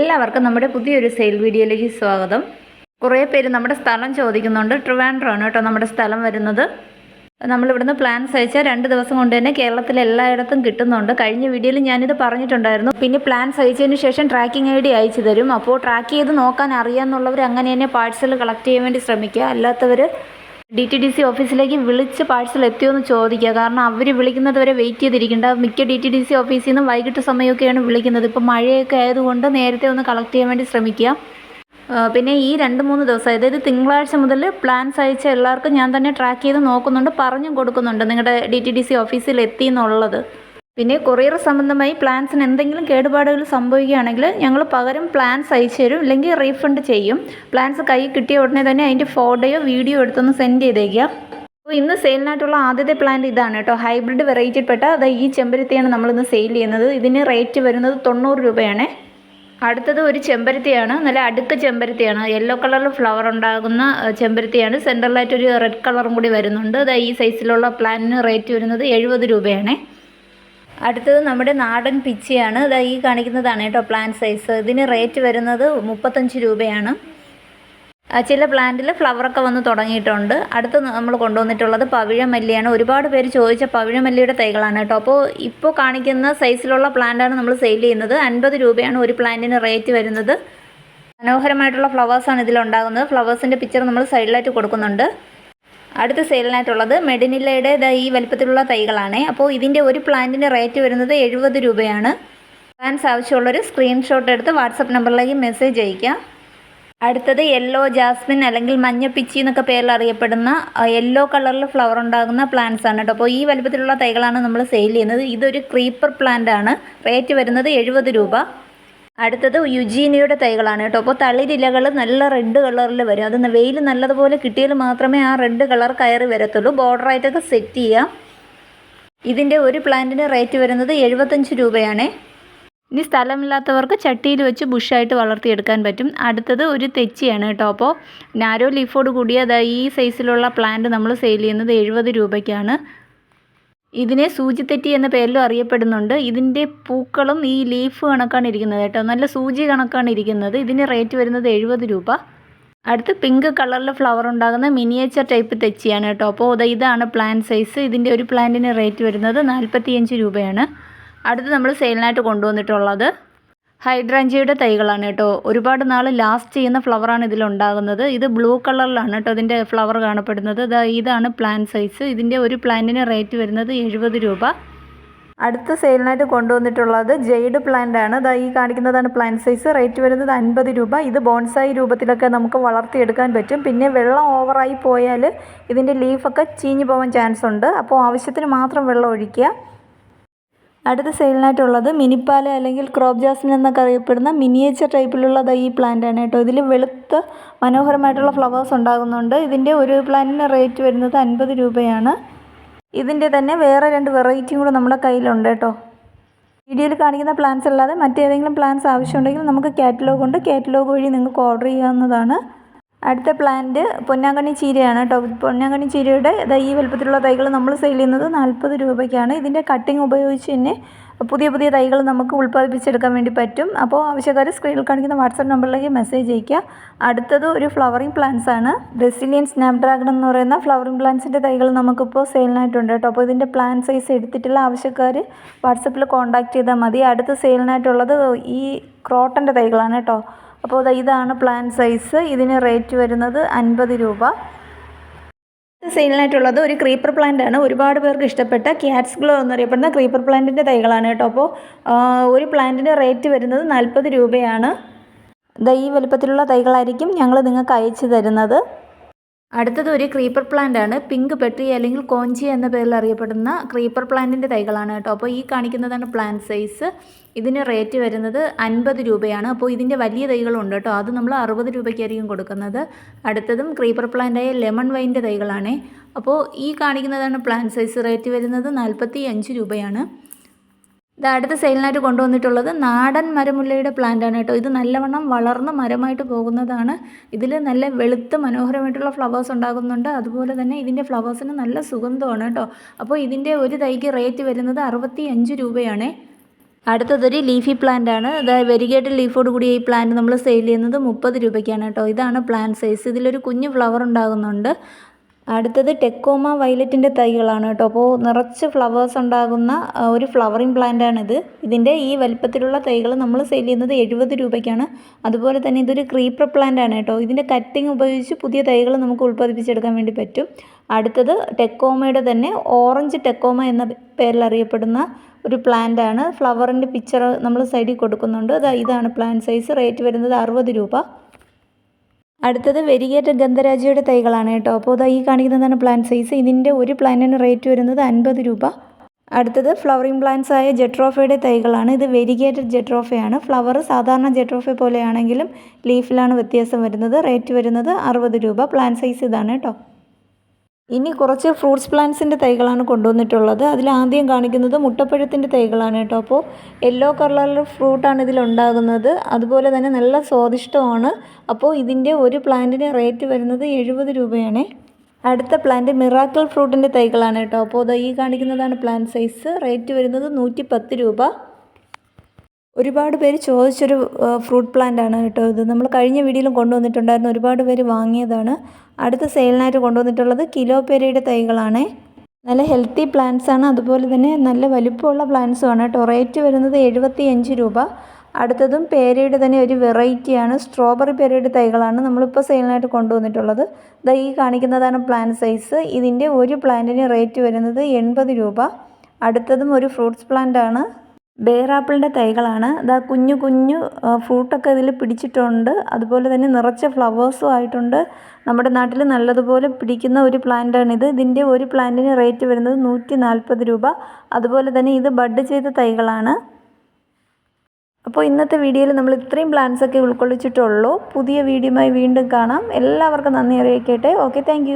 എല്ലാവർക്കും നമ്മുടെ പുതിയൊരു സെയിൽ വീഡിയോയിലേക്ക് സ്വാഗതം. കുറേ പേര് നമ്മുടെ സ്ഥലം ചോദിക്കുന്നുണ്ട്. ട്രിവാൻഡ്രമാണ് കേട്ടോ നമ്മുടെ സ്ഥലം വരുന്നത്. നമ്മളിവിടുന്ന് പ്ലാൻസ് അയച്ചാൽ രണ്ട് ദിവസം കൊണ്ട് തന്നെ കേരളത്തിലെ എല്ലായിടത്തും കിട്ടുന്നുണ്ട്. കഴിഞ്ഞ വീഡിയോയിൽ ഞാനിത് പറഞ്ഞിട്ടുണ്ടായിരുന്നു. പിന്നെ പ്ലാൻസ് അയച്ചതിന് ശേഷം ട്രാക്കിംഗ് ഐ ഡി അയച്ചു തരും. അപ്പോൾ ട്രാക്ക് ചെയ്ത് നോക്കാൻ അറിയാമെന്നുള്ളവർ അങ്ങനെ തന്നെ പാഴ്സൽ കളക്ട് ചെയ്യാൻ വേണ്ടി ശ്രമിക്കുക. അല്ലാത്തവർ ഡി ടി ഡി സി ഓഫീസിലേക്ക് വിളിച്ച് പാഴ്സൽ എത്തിയോ എന്ന് ചോദിക്കുക. കാരണം അവർ വിളിക്കുന്നത് വരെ വെയിറ്റ് ചെയ്തിരിക്കേണ്ട മിക്ക ഡി ടി ഡി സി ഓഫീസിൽ നിന്നും വൈകിട്ട് സമയമൊക്കെയാണ് വിളിക്കുന്നത്. ഇപ്പോൾ മഴയൊക്കെ ആയതുകൊണ്ട് നേരത്തെ ഒന്ന് കളക്ട് ചെയ്യാൻ വേണ്ടി ശ്രമിക്കുക. പിന്നെ ഈ രണ്ട് മൂന്ന് ദിവസം അതായത് തിങ്കളാഴ്ച മുതൽ പ്ലാൻസ് അയച്ച എല്ലാവർക്കും ഞാൻ തന്നെ ട്രാക്ക് ചെയ്ത് നോക്കുന്നുണ്ട് പറഞ്ഞും കൊടുക്കുന്നുണ്ട് നിങ്ങളുടെ ഡി ടി ഡി സി ഓഫീസിൽ എത്തി എന്നുള്ളത് പിന്നെ കൊറിയർ സംബന്ധമായി പ്ലാൻസിന് എന്തെങ്കിലും കേടുപാടുകൾ സംഭവിക്കുകയാണെങ്കിൽ ഞങ്ങൾ പകരം പ്ലാൻസ് അയച്ചു തരും ഇല്ലെങ്കിൽ റീഫണ്ട് ചെയ്യും. പ്ലാൻസ് കൈ കിട്ടിയ ഉടനെ തന്നെ അതിന്റെ ഫോട്ടോയോ വീഡിയോ എടുത്തൊന്ന് സെൻഡ് ചെയ്തേക്കുക. അപ്പോൾ ഇന്ന് സെയിലിനായിട്ടുള്ള ആദ്യത്തെ പ്ലാൻ ഇതാണ് കേട്ടോ. ഹൈബ്രിഡ് വെറൈറ്റിയിൽപ്പെട്ട അത് ഈ ചെമ്പരത്തിയാണ് നമ്മളിന്ന് സെയിൽ ചെയ്യുന്നത്. ഇതിന് റേറ്റ് വരുന്നത് തൊണ്ണൂറ് രൂപയാണ്. അടുത്തത് ഒരു ചെമ്പരത്തിയാണ്. നല്ല അടുക്ക് ചെമ്പരത്തിയാണ്. യെല്ലോ കളറിൽ ഫ്ലവർ ഉണ്ടാകുന്ന ചെമ്പരത്തിയാണ്. സെന്ററിലായിട്ട് ഒരു റെഡ് കളറും കൂടി വരുന്നുണ്ട്. അത് ഈ സൈസിലുള്ള പ്ലാനിന് റേറ്റ് വരുന്നത് എഴുപത് രൂപയാണേ. അടുത്തത് നമ്മുടെ നാടൻ പിച്ചിയാണ്. ഇത് ഈ കാണിക്കുന്നതാണ് കേട്ടോ പ്ലാൻ സൈസ് ഇതിന് റേറ്റ് വരുന്നത് മുപ്പത്തഞ്ച് രൂപയാണ്. ചില പ്ലാന്റിൽ ഫ്ലവറൊക്കെ വന്ന് തുടങ്ങിയിട്ടുണ്ട്. അടുത്ത് നമ്മൾ കൊണ്ടുവന്നിട്ടുള്ളത് പവിഴമല്ലിയാണ്. ഒരുപാട് പേര് ചോദിച്ച പവിഴമല്ലിയുടെ തൈകളാണ് കേട്ടോ. അപ്പോൾ ഇപ്പോൾ കാണിക്കുന്ന സൈസിലുള്ള പ്ലാന്റാണ് നമ്മൾ സെയിൽ ചെയ്യുന്നത്. അൻപത് രൂപയാണ് ഒരു പ്ലാന്റിന് റേറ്റ് വരുന്നത്. മനോഹരമായിട്ടുള്ള ഫ്ലവേഴ്സാണ് ഇതിലുണ്ടാകുന്നത്. ഫ്ലവേഴ്സിന്റെ പിക്ചർ നമ്മൾ സൈഡിലായിട്ട് കൊടുക്കുന്നുണ്ട്. അടുത്ത സെയിലിനായിട്ടുള്ളത് മെഡിനില്ലയുടെ ഈ വലിപ്പത്തിലുള്ള തൈകളാണ്. അപ്പോൾ ഇതിന്റെ ഒരു പ്ലാന്റിന് റേറ്റ് വരുന്നത് എഴുപത് രൂപയാണ്. പ്ലാൻസ് ആവശ്യമുള്ളൊരു സ്ക്രീൻഷോട്ട് എടുത്ത് വാട്സപ്പ് നമ്പറിലേക്ക് മെസ്സേജ് അയക്കാം അടുത്തത് യെല്ലോ ജാസ്മിൻ അല്ലെങ്കിൽ മഞ്ഞപ്പിച്ചി എന്നൊക്കെ പേരിൽ അറിയപ്പെടുന്ന യെല്ലോ കളറിൽ ഫ്ലവർ ഉണ്ടാകുന്ന പ്ലാന്റ്സ് ആണ് കേട്ടോ. അപ്പോൾ ഈ വലുപ്പത്തിലുള്ള തൈകളാണ് നമ്മൾ സെയിൽ ചെയ്യുന്നത്. ഇതൊരു ക്രീപ്പർ പ്ലാന്റ് ആണ്. റേറ്റ് വരുന്നത് എഴുപത് രൂപ. അടുത്തത് യുജീനിയുടെ തൈകളാണ് കേട്ടോ. അപ്പോൾ തളിരിലകൾ നല്ല റെഡ് കളറിൽ വരും. അത് വെയിൽ നല്ലതുപോലെ കിട്ടിയാൽ മാത്രമേ ആ റെഡ് കളർ കയറി വരത്തുള്ളൂ. ബോർഡറായിട്ടൊക്കെ സെറ്റ് ചെയ്യാം. ഇതിന്റെ ഒരു പ്ലാന്റിന് റേറ്റ് വരുന്നത് എഴുപത്തഞ്ച് രൂപയാണ്. ഇനി സ്ഥലമില്ലാത്തവർക്ക് ചട്ടിയിൽ വെച്ച് ബുഷായിട്ട് വളർത്തിയെടുക്കാൻ പറ്റും. അടുത്തത് ഒരു തെച്ചിയാണ് കേട്ടോ. അപ്പോൾ നാരോ ലീഫോട് കൂടിയ ഈ സൈസിലുള്ള പ്ലാന്റ് നമ്മൾ സെയിൽ ചെയ്യുന്നത് എഴുപത് രൂപയ്ക്കാണ്. ഇതിനെ സൂചിത്തെറ്റി എന്ന പേരിലും അറിയപ്പെടുന്നുണ്ട്. ഇതിന്റെ പൂക്കളും ഈ ലീഫ് കണക്കാണ് ഇരിക്കുന്നത് കേട്ടോ. നല്ല സൂചി കണക്കാണ് ഇരിക്കുന്നത്. ഇതിന് റേറ്റ് വരുന്നത് എഴുപത് രൂപ. അടുത്ത് പിങ്ക് കളറിൽ ഫ്ലവർ ഉണ്ടാകുന്ന മിനിയേച്ചർ ടൈപ്പ് തെച്ചിയാണ് കേട്ടോ. അപ്പോൾ ഇതാണ് പ്ലാൻ സൈസ് ഇതിന്റെ ഒരു പ്ലാന്റിന് റേറ്റ് വരുന്നത് നാൽപ്പത്തിയഞ്ച് രൂപയാണ്. അടുത്ത് നമ്മൾ സെയിലിനായിട്ട് കൊണ്ടുവന്നിട്ടുള്ളത്. ഹൈഡ്രാഞ്ചിയുടെ തൈകളാണ് കേട്ടോ. ഒരുപാട് നാൾ ലാസ്റ്റ് ചെയ്യുന്ന ഫ്ലവറാണ് ഇതിലുണ്ടാകുന്നത് ഇത് ബ്ലൂ കളറിലാണ് കേട്ടോ ഇതിന്റെ ഫ്ലവർ കാണപ്പെടുന്നത്. ഇതാണ് പ്ലാൻ സൈസ് ഇതിന്റെ ഒരു പ്ലാന്റിന് റേറ്റ് വരുന്നത് എഴുപത് രൂപ. അടുത്ത സെയിലിനായിട്ട് കൊണ്ടുവന്നിട്ടുള്ളത് ജെയ്ഡ് പ്ലാന്റ് ആണ്. ദാ ഈ കാണിക്കുന്നതാണ് പ്ലാന്റ് സൈസ് റേറ്റ് വരുന്നത് അൻപത് രൂപ. ഇത് ബോൺസായി രൂപത്തിലൊക്കെ നമുക്ക് വളർത്തിയെടുക്കാൻ പറ്റും. പിന്നെ വെള്ളം ഓവറായി പോയാൽ ഇതിന്റെ ലീഫൊക്കെ ചീഞ്ഞു പോകാൻ ചാൻസ് ഉണ്ട്. അപ്പോൾ ആവശ്യത്തിന് മാത്രം വെള്ളം ഒഴിക്കുക. അടുത്ത സെയിലിനായിട്ടുള്ളത് മിനിപ്പാല അല്ലെങ്കിൽ ക്രോപ്പ് ജാസ്മിൻ എന്നൊക്കെ അറിയപ്പെടുന്ന മിനിയേച്ചർ ടൈപ്പിലുള്ള ദാ ഈ പ്ലാന്റ് ആണ് കേട്ടോ. ഇതിൽ വെളുത്ത മനോഹരമായിട്ടുള്ള ഫ്ലവേഴ്സ് ഉണ്ടാകുന്നുണ്ട്. ഇതിന്റെ ഒരു പ്ലാന്റിന് റേറ്റ് വരുന്നത് അൻപത് രൂപയാണ്. ഇതിന്റെ തന്നെ വേറെ രണ്ട് വെറൈറ്റിയും കൂടെ നമ്മുടെ കയ്യിലുണ്ട് കേട്ടോ. വീഡിയോയിൽ കാണിക്കുന്ന പ്ലാൻസ് അല്ലാതെ മറ്റേതെങ്കിലും പ്ലാൻസ് ആവശ്യമുണ്ടെങ്കിൽ നമുക്ക് കാറ്റലോഗ് ഉണ്ട്. കാറ്റലോഗ് വഴി നിങ്ങൾക്ക് ഓർഡർ ചെയ്യാവുന്നതാണ്. അടുത്ത പ്ലാന്റ് പൊന്നാങ്കണ്ണി ചീരയാണ് കേട്ടോ. പൊന്നാങ്കണ്ണി ചീരയുടെ ഈ വലുപ്പത്തിലുള്ള തൈകൾ നമ്മൾ സെയിൽ ചെയ്യുന്നത് നാൽപ്പത് രൂപയ്ക്കാണ്. ഇതിന്റെ കട്ടിങ് ഉപയോഗിച്ച് തന്നെ പുതിയ പുതിയ തൈകൾ നമുക്ക് ഉൽപ്പാദിപ്പിച്ചെടുക്കാൻ വേണ്ടി പറ്റും. അപ്പോൾ ആവശ്യക്കാർ സ്ക്രീനിൽ കാണിക്കുന്ന വാട്സാപ്പ് നമ്പറിലേക്ക് മെസ്സേജ് അയയ്ക്കുക. അടുത്തത് ഒരു ഫ്ലവറിംഗ് പ്ലാന്റ്സ് ആണ്. ബ്രസീലിയൻ സ്നാപ് ഡ്രാഗൺ എന്ന് പറയുന്ന ഫ്ലവറിങ് പ്ലാന്റ്സിന്റെ തൈകൾ നമുക്കിപ്പോൾ സെയിലിനായിട്ടുണ്ട് കേട്ടോ. അപ്പോൾ ഇതിന്റെ പ്ലാൻ സൈസ് എടുത്തിട്ടുള്ള ആവശ്യക്കാർ വാട്സപ്പിൽ കോൺടാക്ട് ചെയ്താൽ മതി. അടുത്ത സെയിലിനായിട്ടുള്ളത് ഈ ക്രോട്ടന്റെ തൈകളാണ് കേട്ടോ. അപ്പോൾ ഇതാണ് പ്ലാൻ സൈസ് ഇതിന് റേറ്റ് വരുന്നത് അൻപത് രൂപ. സെയിലിനായിട്ടുള്ളത് ഒരു ക്രീപ്പർ പ്ലാന്റ് ആണ്. ഒരുപാട് പേർക്ക് ഇഷ്ടപ്പെട്ട ക്യാറ്റ്സ് ഗ്ലോ എന്നറിയപ്പെടുന്ന ക്രീപ്പർ പ്ലാന്റിന്റെ തൈകളാണ് കേട്ടോ. അപ്പോൾ ഒരു പ്ലാന്റിന്റെ റേറ്റ് വരുന്നത് നാൽപ്പത് രൂപയാണ്. ഈ വലുപ്പത്തിലുള്ള തൈകളായിരിക്കും ഞങ്ങൾ നിങ്ങൾക്ക് അയച്ചു തരുന്നത്. അടുത്തത് ഒരു ക്രീപ്പർ പ്ലാന്റ് ആണ്. പിങ്ക് പെട്രി അല്ലെങ്കിൽ കോഞ്ചി എന്ന പേരിൽ അറിയപ്പെടുന്ന ക്രീപ്പർ പ്ലാന്റിന്റെ തൈകളാണ് കേട്ടോ. അപ്പോൾ ഈ കാണിക്കുന്നതാണ് പ്ലാന്റ് സൈസ് ഇതിന് റേറ്റ് വരുന്നത് അൻപത് രൂപയാണ്. അപ്പോൾ ഇതിന്റെ വലിയ തൈകളുണ്ട് കേട്ടോ. അത് നമ്മൾ അറുപത് രൂപയ്ക്കായിരിക്കും കൊടുക്കുന്നത്. അടുത്തതും ക്രീപ്പർ പ്ലാന്റായ ലെമൺ വൈന്റെ തൈകളാണ്. അപ്പോൾ ഈ കാണിക്കുന്നതാണ് പ്ലാന്റ് സൈസ് റേറ്റ് വരുന്നത് നാൽപ്പത്തി അഞ്ച് രൂപയാണ്. ഇത് അടുത്ത സെയിലിനായിട്ട് കൊണ്ടുവന്നിട്ടുള്ളത് നാടൻ മരമുല്ലയുടെ പ്ലാന്റാണ് കേട്ടോ. ഇത് നല്ലവണ്ണം വളർന്ന മരമായിട്ട് പോകുന്നതാണ്. ഇതിൽ നല്ല വെളുത്ത് മനോഹരമായിട്ടുള്ള ഫ്ലവേഴ്സ് ഉണ്ടാകുന്നുണ്ട്. അതുപോലെ തന്നെ ഇതിന്റെ ഫ്ലവേഴ്സിന് നല്ല സുഗന്ധമാണ് കേട്ടോ. അപ്പോൾ ഇതിന്റെ ഒരു തൈക്ക് റേറ്റ് വരുന്നത് അറുപത്തി അഞ്ച് രൂപയാണ്. അടുത്തതൊരു ലീഫി പ്ലാന്റ് ആണ്. അതായത് വെരിഗേറ്റഡ് ലീഫോട് കൂടി ഈ പ്ലാന്റ് നമ്മൾ സെയിൽ ചെയ്യുന്നത് മുപ്പത് രൂപയ്ക്കാണ് കേട്ടോ. ഇതാണ് പ്ലാന്റ് സൈസ് ഇതിലൊരു കുഞ്ഞു ഫ്ലവർ ഉണ്ടാകുന്നുണ്ട്. അടുത്തത് ടെക്കോമ വയലറ്റിന്റെ തൈകളാണ് കേട്ടോ. അപ്പോൾ നിറച്ച് ഫ്ലവേഴ്സ് ഉണ്ടാകുന്ന ഒരു ഫ്ലവറിങ് പ്ലാന്റാണിത് ഇതിന്റെ ഈ വലിപ്പത്തിലുള്ള തൈകൾ നമ്മൾ സെയിൽ ചെയ്യുന്നത് എഴുപത് രൂപയ്ക്കാണ്. അതുപോലെ തന്നെ ഇതൊരു ക്രീപ്പർ പ്ലാന്റ് ആണ് കേട്ടോ. ഇതിന്റെ കട്ടിങ് ഉപയോഗിച്ച് പുതിയ തൈകൾ നമുക്ക് ഉൽപ്പാദിപ്പിച്ചെടുക്കാൻ വേണ്ടി പറ്റും. അടുത്തത് ടെക്കോമയുടെ തന്നെ ഓറഞ്ച് ടെക്കോമ എന്ന പേരിൽ അറിയപ്പെടുന്ന ഒരു പ്ലാന്റ് ആണ്. ഫ്ലവറിന്റെ പിക്ചർ നമ്മൾ സൈഡിൽ കൊടുക്കുന്നുണ്ട്. ഇതാണ് പ്ലാന്റ് സൈസ് റേറ്റ് വരുന്നത് അറുപത് രൂപ. അടുത്തത് വെരിയേറ്റ ഗന്ധരാജയുടെ തൈകളാണ് കേട്ടോ. അപ്പോൾ ഈ കാണിക്കുന്നതാണ് പ്ലാന്റ് സൈസ് ഇതിന്റെ ഒരു പ്ലാന്റിന് റേറ്റ് വരുന്നത് അൻപത് രൂപ. അടുത്തത് ഫ്ലവറിംഗ് പ്ലാന്റ്സ് ആയ ജെട്രോഫയുടെ തൈകളാണ്. ഇത് വെരിഗേറ്റഡ് ജെട്രോഫയാണ്. ഫ്ലവർ സാധാരണ ജെട്രോഫ പോലെയാണെങ്കിലും ലീഫിലാണ് വ്യത്യാസം വരുന്നത്. റേറ്റ് വരുന്നത് അറുപത് രൂപ. പ്ലാന്റ് സൈസ് ഇതാണ് കേട്ടോ. ഇനി കുറച്ച് ഫ്രൂട്ട്സ് പ്ലാന്റ്സിന്റെ തൈകളാണ് കൊണ്ടുവന്നിട്ടുള്ളത്. അതിൽ ആദ്യം കാണിക്കുന്നത് മുട്ടപ്പഴത്തിന്റെ തൈകളാണ് കേട്ടോ. അപ്പോൾ യെല്ലോ കളറിൽ ഫ്രൂട്ടാണ് ഇതിലുണ്ടാകുന്നത് അതുപോലെ തന്നെ നല്ല സ്വാദിഷ്ടമാണ്. അപ്പോൾ ഇതിന്റെ ഒരു പ്ലാന്റിന് റേറ്റ് വരുന്നത് എഴുപത് രൂപയാണ്. അടുത്ത പ്ലാന്റ് മിറാക്കിൾ ഫ്രൂട്ടിന്റെ തൈകളാണ് കേട്ടോ. അപ്പോൾ ഈ കാണിക്കുന്നതാണ് പ്ലാന്റ് സൈസ്. റേറ്റ് വരുന്നത് നൂറ്റി രൂപ. ഒരുപാട് പേര് ചോദിച്ചൊരു ഫ്രൂട്ട് പ്ലാന്റ് ആണ് കേട്ടോ ഇത്. നമ്മൾ കഴിഞ്ഞ വീഡിയോയിലും കൊണ്ടുവന്നിട്ടുണ്ടായിരുന്നു ഒരുപാട് പേര് വാങ്ങിയതാണ്. അടുത്ത സെയിലിനായിട്ട് കൊണ്ടുവന്നിട്ടുള്ളത് കിലോ പേരയുടെ തൈകളാണ്. നല്ല ഹെൽത്തി പ്ലാന്റ്സ് ആണ്. അതുപോലെ തന്നെ നല്ല വലിപ്പമുള്ള പ്ലാന്റ്സും ആണ് കേട്ടോ. റേറ്റ് വരുന്നത് എഴുപത്തി അഞ്ച് രൂപ. അടുത്തതും പേരയുടെ തന്നെ ഒരു വെറൈറ്റിയാണ് സ്ട്രോബെറി പേരയുടെ തൈകളാണ് നമ്മളിപ്പോൾ സെയിലിനായിട്ട് കൊണ്ടുവന്നിട്ടുള്ളത്. ദാ ഈ കാണിക്കുന്നതാണ് പ്ലാന്റ് സൈസ്. ഇതിന്റെ ഒരു പ്ലാന്റിന് റേറ്റ് വരുന്നത് എൺപത് രൂപ. അടുത്തതും ഒരു ഫ്രൂട്ട്സ് പ്ലാന്റ് ആണ്. ബേറാപ്പിളിന്റെ തൈകളാണ്. ഇതാ കുഞ്ഞു കുഞ്ഞു ഫ്രൂട്ടൊക്കെ ഇതിൽ പിടിച്ചിട്ടുണ്ട്. അതുപോലെ തന്നെ നിറച്ച ഫ്ലവേഴ്സും ആയിട്ടുണ്ട്. നമ്മുടെ നാട്ടിൽ നല്ലതുപോലെ പിടിക്കുന്ന ഒരു പ്ലാന്റാണ് ഇത്. ഇതിന്റെ ഒരു പ്ലാന്റിന് റേറ്റ് വരുന്നത് നൂറ്റി നാൽപ്പത് രൂപ. അതുപോലെ തന്നെ ഇത് ബഡ് ചെയ്ത തൈകളാണ്. അപ്പോൾ ഇന്നത്തെ വീഡിയോയിൽ നമ്മൾ ഇത്രയും പ്ലാന്റ്സൊക്കെ ഉൾക്കൊള്ളിച്ചിട്ടുള്ളൂ. പുതിയ വീഡിയോയുമായി വീണ്ടും കാണാം. എല്ലാവർക്കും നന്ദി അറിയിക്കട്ടെ. Okay thank